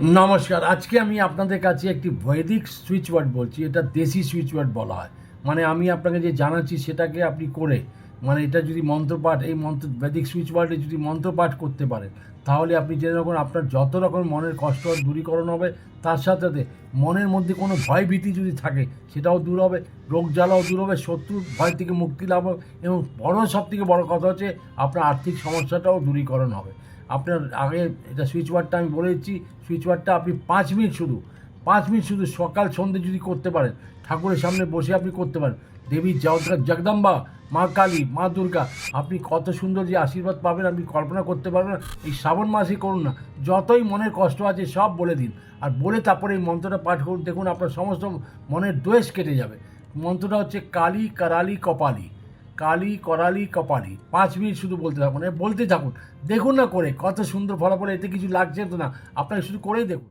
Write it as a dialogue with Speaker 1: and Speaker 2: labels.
Speaker 1: নমস্কার। আজকে আমি আপনাদের কাছে একটি বৈদিক সুইচওয়ার্ড বলছি, এটা দেশি সুইচওয়ার্ড বলা হয়। মানে আমি আপনাকে যে জানাচ্ছি সেটাকে আপনি করে মানে এটা যদি মন্ত্রপাঠ, এই মন্ত্র বৈদিক সুইচ ওয়ার্ডে যদি মন্ত্রপাঠ করতে পারেন, তাহলে আপনি যে রকম আপনার যত রকম মনের কষ্ট দূরীকরণ হবে, তার সাথে সাথে মনের মধ্যে কোনো ভয় ভীতি যদি থাকে, সেটাও দূর হবে রোগ জ্বালাও দূর হবে শত্রুর ভয় থেকে মুক্তি লাভ হবে এবং বড় সব থেকে বড় কথা হচ্ছে আপনার আর্থিক সমস্যাটাও দূরীকরণ হবে। আপনার আগে এটা সুইচ ওয়ার্ডটা আমি বলে দিচ্ছি সুইচ ওয়ার্ডটা আপনি পাঁচ মিনিট শুধু পাঁচ মিনিট শুধু সকাল সন্ধ্যে যদি করতে পারেন, ঠাকুরের সামনে বসে আপনি করতে পারেন। দেবী জগদম্বা, মা কালী, মা দুর্গা, আপনি কত সুন্দর যে আশীর্বাদ পাবেন, আপনি কল্পনা করতে পারবেন এই শ্রাবণ মাসে করুন না, যতই মনের কষ্ট আছে সব বলে দিন। আর বলে তারপরে এই মন্ত্রটা পাঠ করুন, দেখুন আপনার সমস্ত মনের দোষ কেটে যাবে। মন্ত্রটা হচ্ছে কালী কারালি কপালি, কালি করালি কপালি। পাঁচ মিনিট শুধু বলতে থাকুন এ বলতে থাকুন। দেখুন না করে, কত সুন্দর ফলাফল, এতে কিছু লাগছে তো না। আপনাকে শুধু করেই দেখুন।